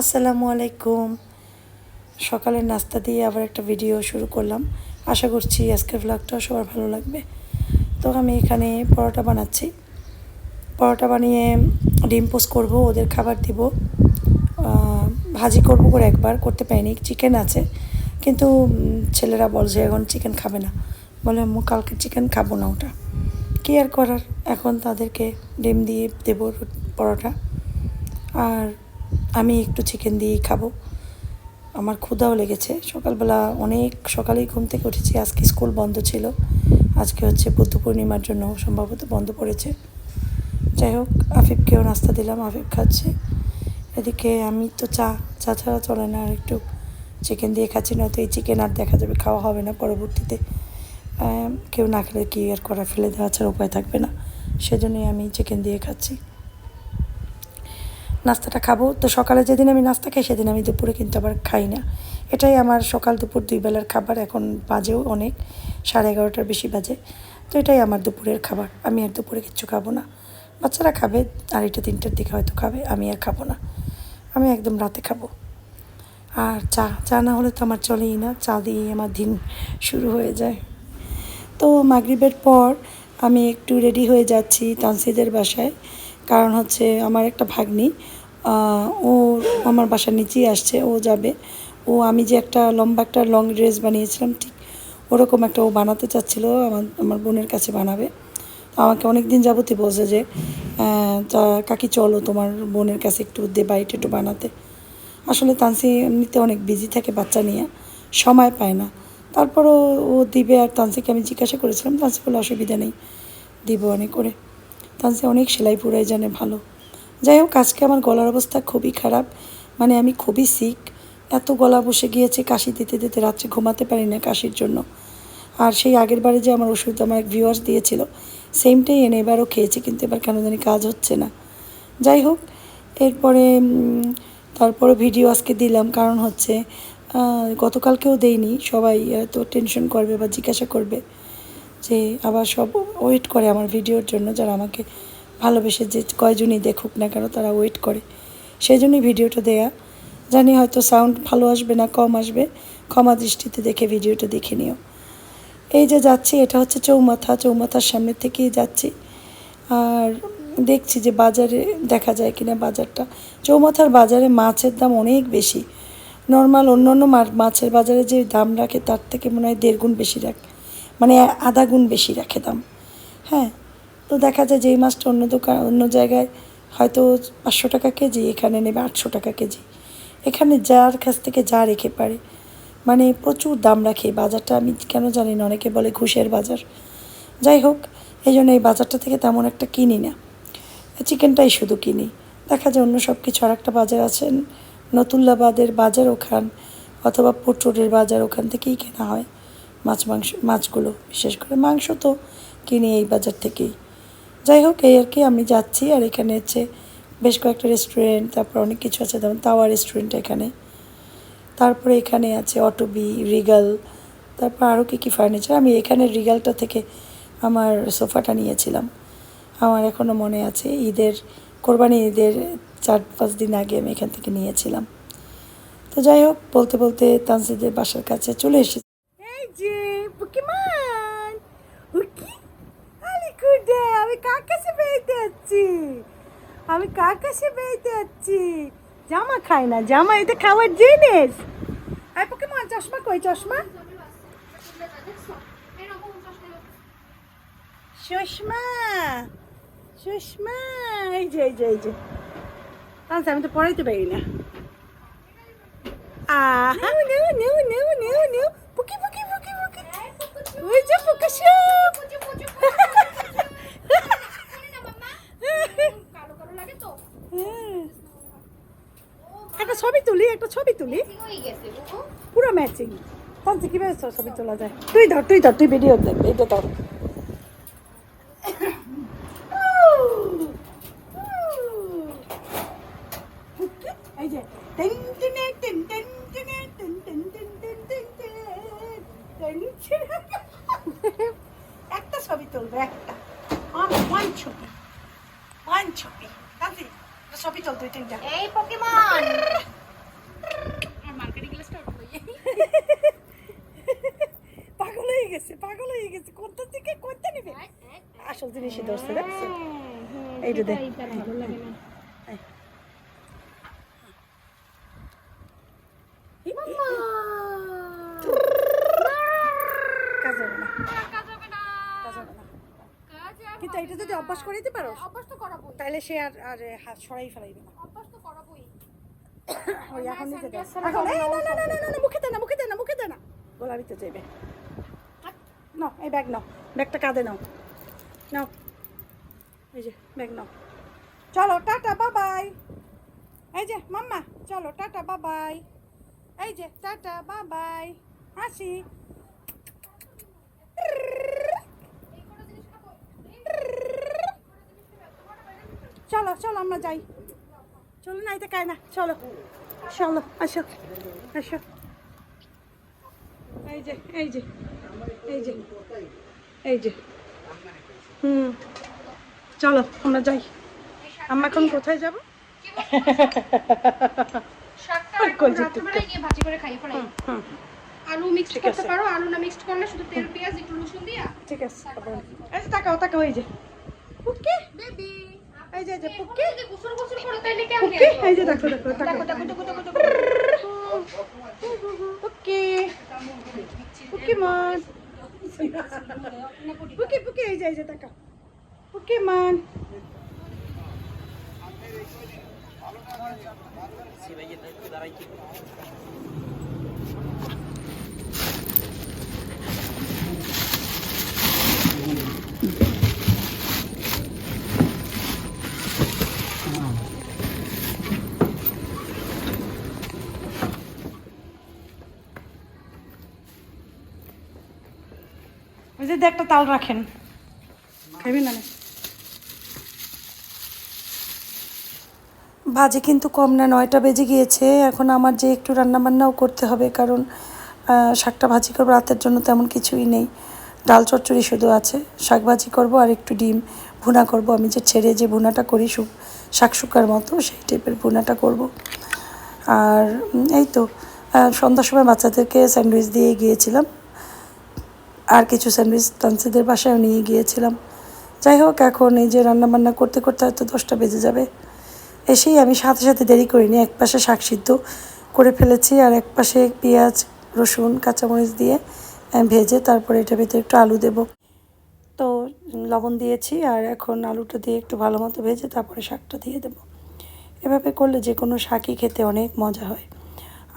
আসসালামু আলাইকুম। সকালের নাস্তা দিয়ে আবার একটা ভিডিও শুরু করলাম। আশা করছি আজকের ভ্লগটা সবার ভালো লাগবে। তো আমি এখানে পরোটা বানাচ্ছি। পরোটা বানিয়ে ডিম পোস্ট করব, ওদের খাবার দিব। ভাজি করব করে একবার, করতে পারিনি চিকেন আছে। কিন্তু ছেলেরা বলছে এখন চিকেন খাবে না। বলে আম্মু কালকে চিকেন খাব না ওটা। কী আর করার? এখন তাদেরকে ডিম দিয়ে দেবো পরোটা। আর আমি একটু চিকেন দিয়েই খাব। আমার ক্ষুধাও লেগেছে। সকালবেলা অনেক সকালেই ঘুম থেকে উঠেছি। আজকে স্কুল বন্ধ ছিল। আজকে হচ্ছে বুদ্ধ পূর্ণিমার জন্য সম্ভবত বন্ধ পড়েছে। যাই হোক, আফিফকেও নাস্তা দিলাম। আফিফ খাচ্ছে। এদিকে আমি তো চা চা ছাড়া চলে না। আর একটু চিকেন দিয়ে খাচ্ছি না তো এই চিকেন আর দেখা যাবে খাওয়া হবে না পরবর্তীতে। কেউ না খেলে কি আর করা? ফেলে দেওয়া ছাড়া উপায় থাকবে না। সেজন্যই আমি চিকেন দিয়ে খাচ্ছি। নাস্তাটা খাব। তো সকালে যেদিন আমি নাস্তা খাই, সেদিন আমি দুপুরে কিন্তু আবার খাই না। এটাই আমার সকাল দুপুর দুই বেলার খাবার, এখন বাজেও অনেক, সাড়ে এগারোটার বেশি বাজে। তো এটাই আমার দুপুরের খাবার। আমি আর দুপুরে কিচ্ছু খাব না। বাচ্চারা খাবে, আড়াইটা, তিনটার দিকে হয়তো খাবে, আমি আর খাব না। আমি একদম রাতে খাব। আর চা চা না হলে তো আমার চলেই না। চা দিয়েই আমার দিন শুরু হয়ে যায়। তো মাগরিবের পর আমি একটু রেডি হয়ে যাচ্ছি তানসিদের বাসায়। কারণ হচ্ছে আমার একটা ভাগ্নি ও আমার বাসার নিচেই আসছে, ও যাবে। ও, আমি যে একটা লম্বা একটা লং ড্রেস বানিয়েছিলাম, ঠিক ওরকম একটা ও বানাতে চাচ্ছিল, আমার আমার বোনের কাছে বানাবে। তো আমাকে অনেক দিন যাবতই বলছে যে কাকি চলো, তোমার বোনের কাছে একটু দে বাড়িটা একটু বানাতে। আসলে তানসি এমনিতে অনেক বিজি থাকে বাচ্চা নিয়ে, সময় পায় না। তারপরও ও দিবে আর তানসিকে আমি জিজ্ঞাসা করেছিলাম, তানসি বলে অসুবিধা নেই, দিব অনেক করে। তানসি অনেক সেলাই পুরাই জানে ভালো। যাই হোক, আজকে আমার গলার অবস্থা খুবই খারাপ। মানে আমি খুবই সিক এত গলা বসে গিয়েছে, কাশি দিতে দিতে রাত্রে ঘুমাতে পারি না কাশির জন্য। আর সেই আগের বারে যে আমার ওষুধ আমার এক ভিউয়ার্স দিয়েছিল সেমটাই এনে এবারও খেয়েছি, কিন্তু এবার কেন জানি কাজ হচ্ছে না। যাই হোক, এরপরে তারপরে ভিডিও আজকে দিলাম। কারণ হচ্ছে গতকালকেও দেইনি। সবাই তো টেনশন করবে বা জিজ্ঞাসা করবে। যে আবার সব ওয়েট করে আমার ভিডিওর জন্য, যারা আমাকে ভালোবেসে যে কয়জনই দেখুক না কেন তারা ওয়েট করে। সেই জন্যই ভিডিওটা দেয়া। জানি হয়তো সাউন্ড ভালো আসবে না, কম আসবে। ক্ষমা দৃষ্টিতে দেখে ভিডিওটা দেখে নিও। এই যে যাচ্ছি, এটা হচ্ছে চৌমাথা। চৌমাথার সামনে থেকেই যাচ্ছি। আর দেখছি যে বাজারে দেখা যায় কিনা বাজারটা। চৌমাথার বাজারে মাছের দাম অনেক বেশি। নর্মাল অন্য অন্য মাছের বাজারে যে দাম রাখে, তার থেকে মনে হয় দেড় গুণ বেশি রাখে। মানে আধা গুণ বেশি রাখে দাম। হ্যাঁ তো দেখা যায় যে এই মাছটা অন্য দোকান, অন্য জায়গায় হয়তো পাঁচশো টাকা কেজি, এখানে নেবে আটশো টাকা কেজি। এখানে যার কাছ থেকে যা রেখে পারে। মানে প্রচুর দাম রাখে বাজারটা। আমি কেন জানি না, অনেকে বলে ঘুষের বাজার। যাই হোক, এই জন্য এই বাজারটা থেকে তেমন একটা কিনি না। চিকেনটাই শুধু কিনি। দেখা যায় অন্য সব কিছু আর একটা বাজার আছেন নতুল্লাবাদের বাজার ওখান, অথবা পুট্রোডের বাজার ওখান থেকেই কেনা হয়। মাছ মাংস, মাছগুলো, বিশেষ করে মাংস তো কিনি এই বাজার থেকেই। যাই হোক, এই আর কি, আমি যাচ্ছি, আর এখানে হচ্ছে বেশ কয়েকটা রেস্টুরেন্ট তারপর অনেক কিছু আছে, যেমন তাওয়া রেস্টুরেন্ট এখানে। তারপরে এখানে আছে অটোবি রিগাল তারপর আরও কী কী ফার্নিচার আমি এখানে রিগালটা থেকে আমার সোফাটা নিয়েছিলাম। আমার এখনও মনে আছে, ঈদের, কোরবানি ঈদের চার, পাঁচ দিন আগে আমি এখান থেকে নিয়েছিলাম। তো যাই হোক, বলতে বলতে তানসিদের বাসার কাছে চলে এসেছি এই যে পোকেমন হুকি আরে কুডে আমি কার কাছে বেড়াতে যাচ্ছি আমি কার কাছে বেড়াতে যাচ্ছি? জামা খাই না জামা এটা খাওয়ার জিনিস। এই পোকেমন চশমা কই চশমা? সুষমা সুষমা এই যে এই যে এই যে। আচ্ছা আমি তো পড়াইতে পারি না। Ah, no, no, no, no, no, no. Panji পাঞ্চি কীভাবে ছবি তোলা যায় তুই ধর তুই ধর তুই ভিডিও দেখ এইটা ধর একটা ছবি তুলবে একটা ওয়ান ছবি ওয়ান ছবি কাজী ছবি তুল দুই তিনটা এই পকিমন বেশি ধরছে দেখছ? এইটা দে ভালো লাগে না। কাজ হবে না। কাজ হবে না। কিন্তু এটা যদি অভ্যাস করে দিতে পারো? অভ্যাস তো করাবো তাহলে সে আর আর হাত সরাই ফেলাইবে না। অভ্যাস তো করাবোই। ওই এখন নিচে দে না না না না না না মুখে দে না মুখে দে না মুখে দে না। গোলামি যাইবে নাও, এই ব্যাগ নাও, ব্যাগটা কাঁধে নাও নাও, এই যে ব্যাগ নাও। চলো, টাটা বাবাই এই যে, মাম্মা, চলো, টাটা বাবাই এই যে, টাটা বাবাই হাসি চলো চলো, আমরা যাই। চলো না এটা কায় না চলো। চলো, আসো আসো। এই যে এই যে। এই যে এই যে। হুম। চলো আমরা যাই। আমরা এখন কোথায় যাব? আলু মিক্সড ঠিক করতে পারো আলু না মিক্সড করলে শুধু তেল পেঁয়াজ একটু রসুন দিয়া। ঠিক আছে যে তাকাও তাকাও এই যে। Pookie baby. এই যে পুকি গোসল গোসল করো তাইলে কেমন এই যে দেখো দেখো দেখো দেখো দেখো দেখো দেখো পুকি পুকি মান পুকি পুকি এই যে এই যে তাকাও পুকি মান। ওই যে একটা তাল রাখেন। খাইবেন না বাজে কিন্তু কম না, নয়টা বেজে গিয়েছে। এখন আমার যে একটু রান্নাবান্নাও করতে হবে, কারণ শাকটা ভাজি করব, রাতের জন্য তেমন কিছুই নেই। ডাল চচ্চড়ি শুধু আছে। শাক ভাজি করব আর একটু ডিম ভুনা করব। আমি যে ছেড়ে যে ভুনাটা করি শাক শুকার মতো, সেই টাইপের ভুনাটা করব। আর এই তো সন্ধ্যার সময় বাচ্চাদেরকে স্যান্ডউইচ দিয়ে গিয়েছিলাম। আর কিছু স্যান্ডউইচ তানসিদের বাসায় নিয়ে গিয়েছিলাম। যাই হোক, এখন এই যে রান্না বান্না করতে করতে হয়তো দশটা বেজে যাবে। এসেই আমি সাথে সাথে দেরি করিনি, এক পাশে শাক সিদ্ধ করে ফেলেছি আর এক পাশে পেঁয়াজ, রসুন, কাঁচামরিচ দিয়ে ভেজে তারপরে এটা ভিতরে একটু আলু দেব। তো লবণ দিয়েছি আর এখন আলুটা দিয়ে একটু ভালো মতো ভেজে তারপরে শাকটা দিয়ে দেবো। এভাবে করলে যে কোনো শাকই খেতে অনেক মজা হয়।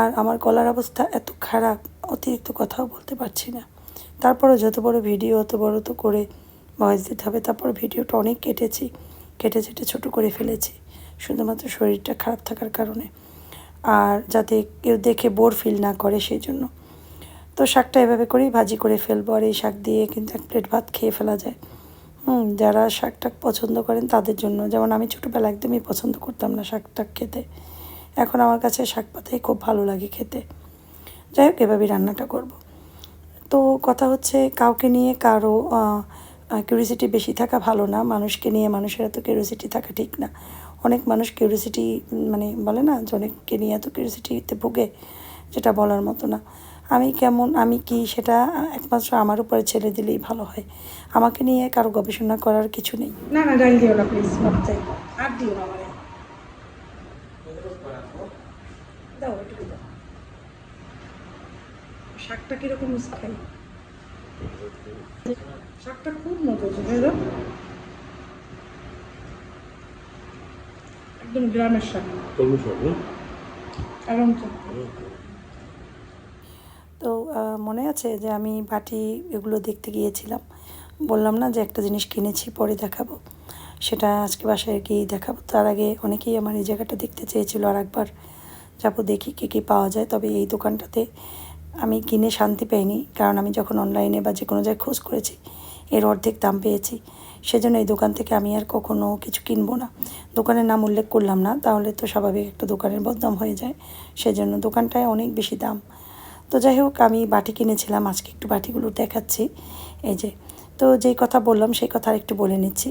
আর আমার গলার অবস্থা এত খারাপ, অতিরিক্ত কথাও বলতে পারছি না। তারপরে যত বড় ভিডিও, অত বড় তো করে ভয়েস দিতে হবে। তারপর ভিডিওটা অনেক কেটেছি, কেটে চেটে ছোটো করে ফেলেছি, শুধুমাত্র শরীরটা খারাপ থাকার কারণে। আর যাতে কেউ দেখে বোর ফিল না করে সেই জন্য। তো শাকটা এভাবে করেই ভাজি করে ফেলব, আর এই শাক দিয়ে কিন্তু এক প্লেট ভাত খেয়ে ফেলা যায়। হুম, যারা শাক টাক পছন্দ করেন তাদের জন্য। যেমন আমি ছোটোবেলা একদমই পছন্দ করতাম না শাক টাক খেতে। এখন আমার কাছে শাক পাতাই খুব ভালো লাগে খেতে। যাই হোক, এভাবেই রান্নাটা করব। তো কথা হচ্ছে কাউকে নিয়ে কারও কিউরিসিটি বেশি থাকা ভালো না। মানুষকে নিয়ে মানুষের এত কিউরিসিটি থাকা ঠিক না। অনেক মানুষ কিউরিসিটি মানে বলে না যে অনেককে নিয়ে এত কিউরিসিটিতে ভুগে, যেটা বলার মতো না। আমি কেমন, আমি কি সেটা একমাত্র আমার উপরে ছেড়ে দিলেই ভালো হয়। আমাকে নিয়ে কারও গবেষণা করার কিছু নেই। না না ডাল দিও না প্লিজ আর দিও না মানে দাও একটু দাও শাকটা কীরকম খাই শাকটা খুব মজা তাই না একদম গ্রামের শাক। তো। আহ, মনে আছে যে আমি বাটি এগুলো দেখতে গিয়েছিলাম। বললাম না যে একটা জিনিস কিনেছি পরে দেখাবো। সেটা আজকে বাসায় গিয়েই দেখাবো। তার আগে অনেকেই আমার এই জায়গাটা দেখতে চেয়েছিল আর একবার যাব দেখি কী কী পাওয়া যায়। তবে এই দোকানটাতে আমি কিনে শান্তি পাইনি, কারণ আমি যখন অনলাইনে বা যে কোনো জায়গায় খোঁজ করেছি, এর অর্ধেক দাম পেয়েছি। সেজন্য এই দোকান থেকে আমি আর কখনো কিছু কিনবো না। দোকানের নাম উল্লেখ করলাম না, তাহলে তো স্বাভাবিক একটা দোকানের বদনাম হয়ে যায়। সেজন্য দোকানটায় অনেক বেশি দাম। তো যাই হোক, আমি বাটি কিনেছিলাম, আজকে একটু বাটিগুলো দেখাচ্ছি। এই যে তো যেই কথা বললাম, সেই কথা আর একটু বলে নিচ্ছি,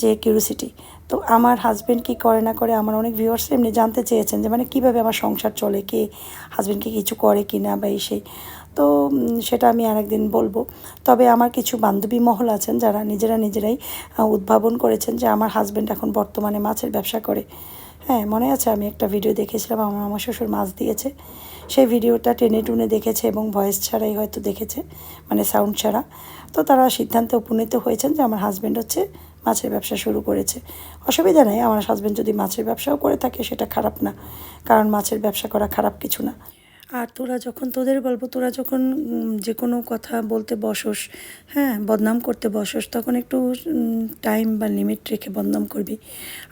যে কিউরিসিটি তো আমার হাজব্যান্ড কি করে না করে আমার অনেক ভিউয়ার্স এমনি জানতে চেয়েছেন যে মানে কীভাবে আমার সংসার চলে, কে হাজব্যান্ড কি কিছু করে কি না বা এই সেই। তো সেটা আমি আরেকদিন বলব। তবে আমার কিছু বান্ধবী মহল আছেন যারা নিজেরা নিজেরাই উদ্ভাবন করেছেন যে আমার হাজব্যান্ড এখন বর্তমানে মাছের ব্যবসা করে। হ্যাঁ মনে আছে আমি একটা ভিডিও দেখেছিলাম, আমার আমার শ্বশুর মাছ দিয়েছে। সেই ভিডিওটা টেনে টুনে দেখেছে এবং ভয়েস ছাড়াই হয়তো দেখেছে মানে সাউন্ড ছাড়া। তো তারা সিদ্ধান্তে উপনীত হয়েছেন যে আমার হাজব্যান্ড হচ্ছে মাছের ব্যবসা শুরু করেছে। অসুবিধা নেই, আমার হাজব্যান্ড যদি মাছের ব্যবসাও করে থাকে সেটা খারাপ না, কারণ মাছের ব্যবসা করা খারাপ কিছু না। আর তোরা যখন তোদের গল্প, তোরা যখন যে কোনো কথা বলতে বসস হ্যাঁ বদনাম করতে বসস, তখন একটু টাইম বা লিমিট রেখে বদনাম করবি।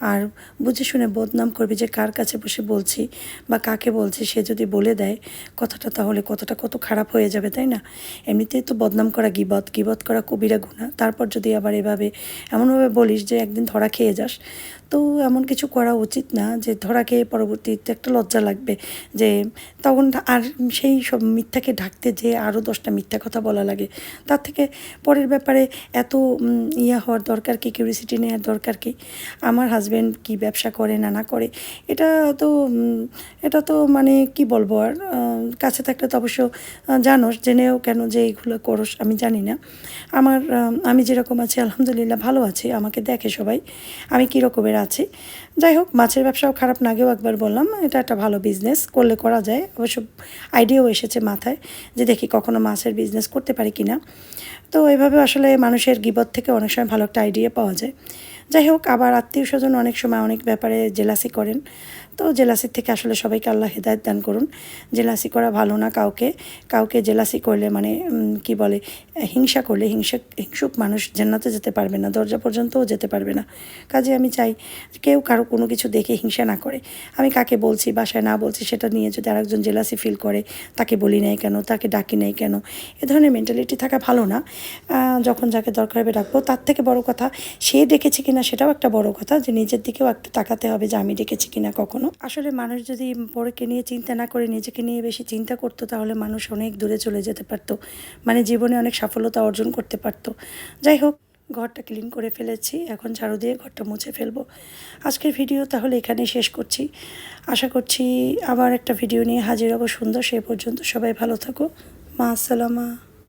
আর বুঝে শুনে বদনাম করবি যে কার কাছে বসে বলছি বা কাকে বলছি, সে যদি বলে দেয়, কথাটা তাহলে কথাটা কত খারাপ হয়ে যাবে, তাই না? এমনিতেই তো বদনাম করা গিবত গিবত করা কবিরা গুণা তারপর যদি আবার এভাবে, এমনভাবে বলিস যে একদিন ধরা খেয়ে যাস তো এমন কিছু করা উচিত না যে ধরা পরবর্তীতে একটা লজ্জা লাগবে যে তখন আর সেই সব মিথ্যাকে ঢাকতে যে আরও দশটা মিথ্যা কথা বলা লাগে, তার থেকে পরের ব্যাপারে এত ইয়া হওয়ার দরকার কি কিউরিসিটি নেওয়ার দরকার কি? আমার হাজব্যান্ড কি ব্যবসা করে না না করে? এটা তো এটা তো মানে কি বলব আর কাছে থাকলে তো অবশ্য জানোস, জেনেও কেন যে এইগুলো করস আমি জানি না। আমার আমি যেরকম আছি, আলহামদুলিল্লাহ ভালো আছি, আমাকে দেখে সবাই। আমি কী রকমের আছি। যাই হোক, মাছের ব্যবসাও খারাপ না আগেও একবার বললাম, এটা একটা ভালো বিজনেস করলে করা যায়। অবশ্য আইডিয়াও এসেছে মাথায় যে দেখি কখনো মাছের বিজনেস করতে পারি কি না তো এইভাবে আসলে মানুষের গিবত থেকে অনেক সময় ভালো একটা আইডিয়া পাওয়া যায়। যাই হোক, আবার আত্মীয় স্বজন অনেক সময় অনেক ব্যাপারে জেলাসি করেন। তো জেলাসির থেকে আসলে সবাইকে আল্লাহ হেদায়ত দান করুন। জেলাসি করা ভালো না কাউকে। কাউকে জেলাসি করলে মানে কি বলে, হিংসা করলে হিংসা, হিংসুক মানুষ জান্নাতে যেতে পারবে না, দরজা পর্যন্তও যেতে পারবে না। কাজে আমি চাই কেউ কারও কোনো কিছু দেখে হিংসা না করে। আমি কাকে বলছি, বাসায় না বলছি, সেটা নিয়ে যদি আরেকজন জেলাসি ফিল করে, তাকে বলি নাই কেন, তাকে ডাকি নাই কেন, এ ধরনের মেন্টালিটি থাকা ভালো না। যখন যাকে দরকার হবে ডাকবো। তার থেকে বড় কথা, সে ডেকেছে কিনা সেটাও একটা বড় কথা, যে নিজের দিকেও একটু তাকাতে হবে যে আমি ডেকেছি কিনা কখনো। আসলে মানুষ যদি পরেকে নিয়ে চিন্তা না করে নিজেকে নিয়ে বেশি চিন্তা করতো, তাহলে মানুষ অনেক দূরে চলে যেতে পারতো। মানে জীবনে অনেক সফলতা অর্জন করতে পারতো। যাই হোক, ঘরটা ক্লিন করে ফেলেছি। এখন ঝাড়ু দিয়ে ঘরটা মুছে ফেলব। আজকের ভিডিও তাহলে এখানে শেষ করছি। আশা করছি আবার একটা ভিডিও নিয়ে হাজির হব সুন্দর, সে পর্যন্ত। সবাই ভালো থাকো। মা আসসালামা।